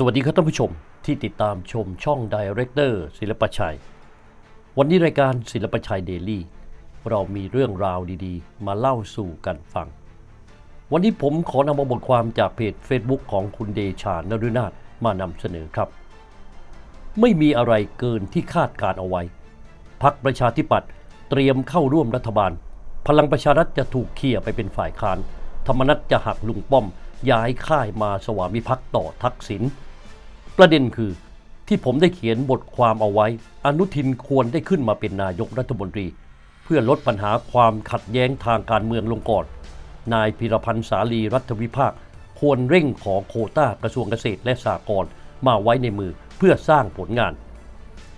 สวัสดีครับท่านผู้ชมที่ติดตามชมช่องดีเรคเตอร์ศิลปชัย วันนี้รายการศิลปชัยเดลี่เรามีเรื่องราวดีๆ มาเล่าสู่กันฟัง วันนี้ผมขอนำเอาบทความจากเพจ Facebook ของคุณเดชานฤนาถมานำเสนอครับ ไม่มีอะไรเกินที่คาดการเอาไว้พักประชาธิปัตย์เตรียมเข้าร่วมรัฐบาล พลังประชารัฐจะถูกเขี่ยไปเป็นฝ่ายค้าน ธรรมนัตจะหักลุงป้อมย้ายค่ายมาสวามิภักดิ์ต่อทักษิณ ประเด็นคือที่ผมได้เขียนบทความเอาไว้ อนุทินควรได้ขึ้นมาเป็นนายกรัฐมนตรี เพื่อลดปัญหาความขัดแย้งทางการเมืองลงก่อน นายพิรพันธ์สาลีรัฐวิภาค ควรเร่งขอโคต้ากระทรวงเกษตรและสหกรณ์มาไว้ในมือเพื่อสร้างผลงาน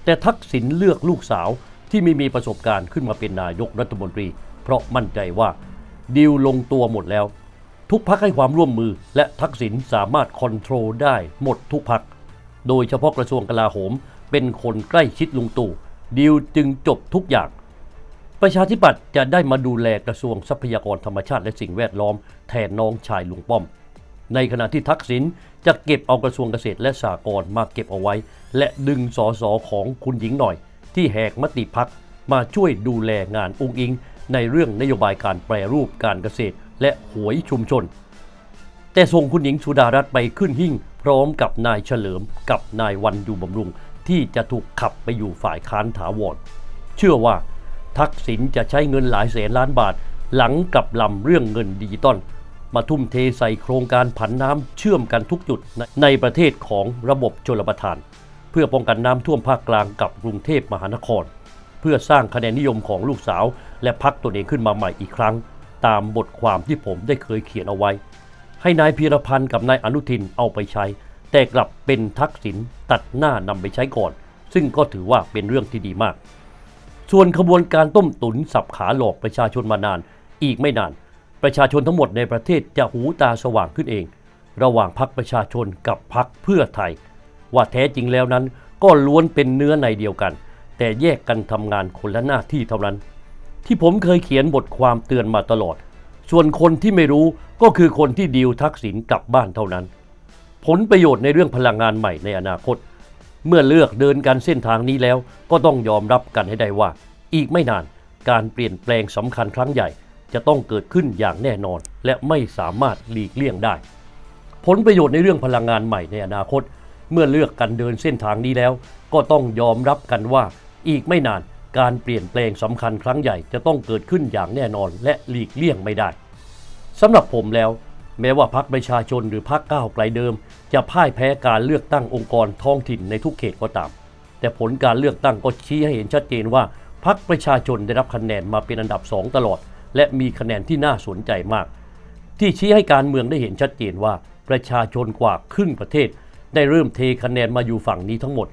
แต่ทักษิณเลือกลูกสาวที่ไม่มีประสบการณ์ขึ้นมาเป็นนายกรัฐมนตรี เพราะมั่นใจว่าดีลลงตัวหมดแล้ว ทุกพักให้ความร่วมมือและทักษิณสามารถคอนโทรลได้หมดทุกพัก โดยเฉพาะกระทรวงกลาโหม เป็นคนใกล้ชิดลุงตู่ดีลจึงจบทุกอย่าง ประชาธิปัตย์จะได้มาดูแลกระทรวงทรัพยากรธรรมชาติและสิ่งแวดล้อม แทนน้องชายลุงป้อม ในขณะที่ทักษิณจะเก็บเอากระทรวงเกษตรและสหกรณ์มาเก็บเอาไว้ และดึงสอสอของคุณหญิงหน่อย ที่แหกมติพักมาช่วยดูแลงานองค์อิง ในเรื่องนโยบายการแปรรูปการเกษตรและหวยชุมชน แต่ส่งคุณหญิงสุดารัตน์ไปขึ้นหิ่ง พร้อมกับนายเฉลิมกับนายวันอยู่บำรุง ที่จะถูกขับไปอยู่ฝ่ายค้านถาวรเชื่อว่า ทักษิณจะใช้เงินหลายแสนล้านบาท หลังกลับลำเรื่องเงินดิจิตอลมาทุ่มเทใส่โครงการผันน้ำเชื่อมกันทุกจุดในในประเทศของระบบชลประทาน เพื่อป้องกันน้ำท่วมภาคกลางกับกรุงเทพมหานคร เพื่อสร้างคะแนนนิยมของลูกสาว และพักตนเองขึ้นมาใหม่อีกครั้ง ตามบทความที่ผมได้เคยเขียนเอาไว้ ให้นายพีรพันธ์กับนายอนุทินเอาไปใช้ แต่กลับเป็นทักษิณตัดหน้านำไปใช้ก่อน ซึ่งก็ถือว่าเป็นเรื่องที่ดีมาก ส่วนขบวนการต้มตุ๋นสับขาหลอกประชาชนมานาน อีกไม่นาน ประชาชนทั้งหมดในประเทศจะหูตาสว่างขึ้นเอง ระหว่างพักประชาชนกับพักเพื่อไทย ว่าแท้จริงแล้วนั้นก็ล้วนเป็นเนื้อในเดียวกัน แต่แยกกันทำงานคนละหน้าที่เท่านั้น ที่ผมเคยเขียนบทความเตือนมาตลอด ส่วนคนที่ไม่รู้ก็คือคนที่ดีลทักษิณกลับบ้านเท่านั้น ผลประโยชน์ในเรื่องพลังงานใหม่ในอนาคต เมื่อเลือกเดินกันเส้นทางนี้แล้ว ก็ต้องยอมรับกันให้ได้ว่า อีกไม่นานการเปลี่ยนแปลงสำคัญครั้งใหญ่ จะต้องเกิดขึ้นอย่างแน่นอน และไม่สามารถหลีกเลี่ยงได้ ผลประโยชน์ในเรื่องพลังงานใหม่ในอนาคต เมื่อเลือกกันเดินเส้นทางนี้แล้ว ก็ต้องยอมรับกันว่าอีกไม่นาน การเปลี่ยนแปลงสำคัญครั้งใหญ่จะต้องเกิดขึ้นอย่างแน่นอนและหลีกเลี่ยงไม่ได้สำหรับผมแล้ว แม้ว่าพรรคประชาชนหรือพรรคก้าวไกลเดิม จะพ่ายแพ้การเลือกตั้งองค์กรท้องถิ่นในทุกเขตก็ตาม แต่ผลการเลือกตั้งก็ชี้ให้เห็นชัดเจนว่าพรรคประชาชนได้รับคะแนนมาเป็นอันดับสองตลอด และมีคะแนนที่น่าสนใจมาก ที่ชี้ให้การเมืองได้เห็นชัดเจนว่าประชาชนกว่าครึ่งประเทศ ได้เริ่มเทคะแนนมาอยู่ฝั่งนี้ทั้งหมด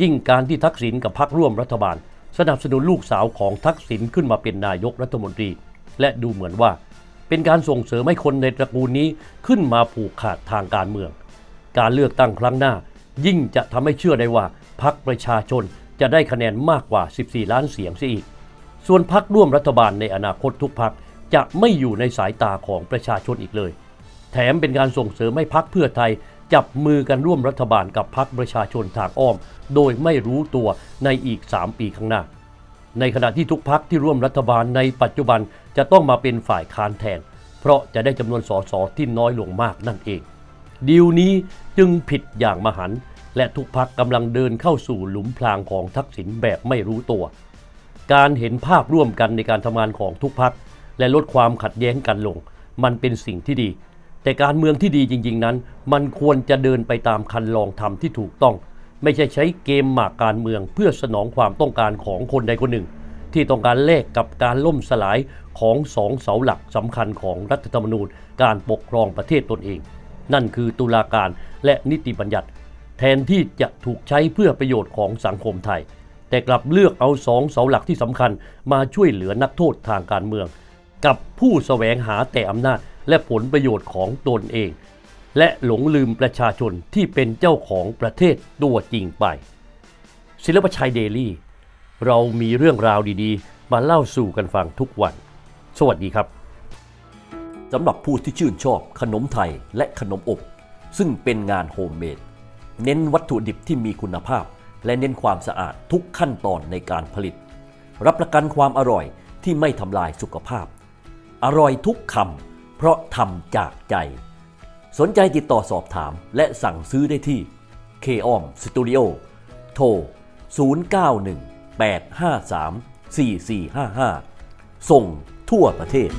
ยิ่งการที่ทักษิณกับพรรคร่วมรัฐบาล สนับสนุนลูกสาวของทักษิณขึ้นมาเป็นนายกรัฐมนตรี และดูเหมือนว่า เป็นการส่งเสริมให้คนในตระกูลนี้ขึ้นมาผูกขาดทางการเมือง การเลือกตั้งครั้งหน้า ยิ่งจะทำให้เชื่อได้ว่าพรรคประชาชนจะได้คะแนนมากกว่า 14 ล้านเสียงเสียอีก ส่วนพรรคร่วมรัฐบาลในอนาคตทุกพรรคจะไม่อยู่ในสายตาของประชาชนอีกเลย แถมเป็นการส่งเสริมให้พรรคเพื่อไทยจับมือกันร่วมรัฐบาลกับพรรคประชาชนทางอ้อม โดยไม่รู้ตัวในอีก 3 ปีข้างหน้า ในขณะที่ทุกพักที่ร่วมรัฐบาลในปัจจุบันจะต้องมาเป็นฝ่ายค้านแทน เพราะจะได้จำนวนสสที่น้อยลงมากนั่นเอง ดีลนี้จึงผิดอย่างมหันต์และทุกพักกำลังเดินเข้าสู่หลุมพรางของทักษิณแบบไม่รู้ตัว การเห็นภาพร่วมกันในการทำงานของทุกพักและลดความขัดแย้งกันลง มันเป็นสิ่งที่ดี แต่การเมืองที่ดีจริง ๆ นั้น มันควรจะเดินไปตามคันลองธรรมที่ถูกต้อง ไม่ใช่ใช้เกมหมากการเมืองเพื่อสนองความต้องการของคนใดคนหนึ่ง ที่ต้องการแลกกับการล่มสลายของสองเสาหลักสำคัญของรัฐธรรมนูญ การปกครองประเทศตนเอง นั่นคือตุลาการและนิติบัญญัติ แทนที่จะถูกใช้เพื่อประโยชน์ของสังคมไทย แต่กลับเลือกเอาสองเสาหลักที่สำคัญมาช่วยเหลือนักโทษทางการเมือง กับผู้แสวงหาแต่อำนาจและผลประโยชน์ของตนเอง และหลงลืมประชาชนที่เป็นเจ้าของประเทศตัวจริงไป ศิลปชัยเดลี่ เรามีเรื่องราวดีๆ มาเล่าสู่กันฟังทุกวัน สวัสดีครับสำหรับผู้ที่ชื่นชอบขนมไทยและขนมอบ ซึ่งเป็นงานโฮมเมดเน้นวัตถุดิบที่มีคุณภาพ และเน้นความสะอาดทุกขั้นตอนในการผลิต รับประกันความอร่อยที่ไม่ทำลายสุขภาพ อร่อยทุกคำเพราะทำจากใจ สนใจติดต่อสอบถามและสั่งซื้อได้ที่ k มสตูดิโอโทร 0918534455 ส่งทั่วประเทศ